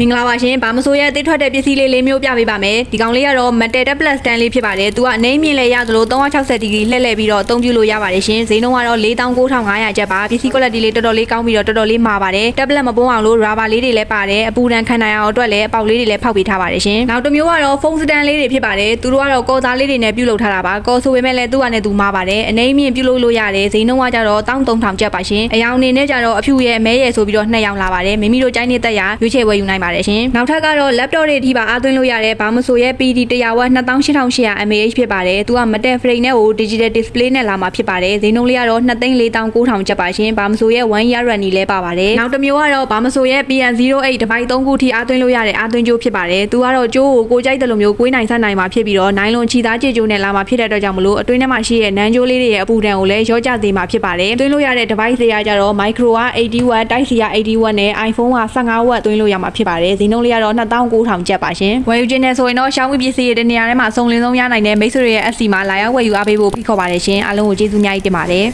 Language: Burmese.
မင်္ဂလာပါရှင်ဘာမဆိုရဲ့အသေးထွက်တဲ့ပစ္စည်းလေးလေးမျိုးပြပေးပါမယ်ဒီကောင်လေးကတော့ metal tablet stand လေးဖြစ်ပါတယ်သူကအနှိမ့်မြင့်လဲရသလို360ဒီဂရီလှည့်လှည့်ပြီးတော့အသုံးပြုလို့ရပါတယ်ရှင်ဈေးနှုန်းကတော့49,500ကျပ်ပါပစ္စည်း quality လေးတော်တော်လေးကောင်းပြီးတော့တော်တော်လေးမှာပါတယ် tablet မပုံအောင်လို့ rubber လေးတွေလည်းပါတယ်အပူဒဏ်ခံနိုင်အောင်အတွက်လည်းအပေါက်လေးတွေလည်းဖောက်ပေးထားပါတယ်ရှင်နောက်တစ်မျိုးကတော့ phone stand လေးတွေဖြစ်ပါတယ်သူတို့ကတော့ကော်သားလေးတွေနဲ့ပြုလုပ်ထားတာပါကော်ဆိုပေမဲ့လည်းသူ့ကနေသူမှာပါတယ်အနှိမ့်မြင့်ပြုလုပ်လို့ရတယ်ဈေးနှုန်းကကြတော့13000ကျပ်ပါရှင်အယောင်အနေနဲ့ကြတော့အဖြူရဲ့အမဲရဲ့ဆိုပြီးတော့နှစ်ယောင်လာပါတယ်မိမိတို့ကြိုင်းနေတက်ရရွေးချယ်ဝယ်ယူနိုင်ပါတယ်ရှင်နောက်ထပ်ကတော့ laptop တွေအထိပါအားသွင်းလို့ရတယ်ဘာမဆိုရဲ့ PD 100W 2800 mAh ဖြစ်ပါတယ်သူကမတက် frame နဲ့ကို digital display နဲ့လာမှာဖြစ်ပါတယ်ဈေးနှုန်းလေးကတော့2,4900ကျပ်ပါရှင်ဘာမဆိုရဲ့1 year running လဲပါပါတယ်နောက်တစ်မျိုးကတော့ဘာမဆိုရဲ့ PN08 တစ်ပိုက်3ခုထိအားသွင်းလို့ရတဲ့အားသွင်းကြိုးဖြစ်ပါတယ်သူကတော့ကြိုးကိုကိုကြိုက်တယ်လို့မျိုးကွေးနိုင်ဆက်နိုင်မှာဖြစ်ပြီးတော့နိုင်လွန်ချီသားကြိကြိုးနဲ့လာမှာဖြစ်တဲ့အတွက်ကြောင့်မလို့အတွင်းထဲမှာရှိတဲ့နန်းကြိုးလေးတွေရဲ့အပူဒဏ်ကိုလည်းရောကြစေမှာဖြစ်ပါတယ်သွင်းလို့ရတဲ့ device တွေကကြတော့ micro က80 watt type C က80 watt နဲ့ iPhone က15 watt သွင်းလို့ရမှာဖြစ်ပါတယ်ဈေးနှုန်းလေးကတော့2900ကျပ်ပါရှင်ဝယ်ယူခြင်းနဲ့ဆိုရင်တော့ Xiaomi ပစ္စည်းတွေတနေရာထဲမှာအစုံလင်ဆုံးရနိုင်တဲ့မိတ်ဆွေတွေရဲ့ SC မှာလာရောက်ဝယ်ယူအားပေးဖို့ဖိတ်ခေါ်ပါတယ်ရှင်အားလုံးကိုကျေးဇူးအများကြီးတင်ပါတယ်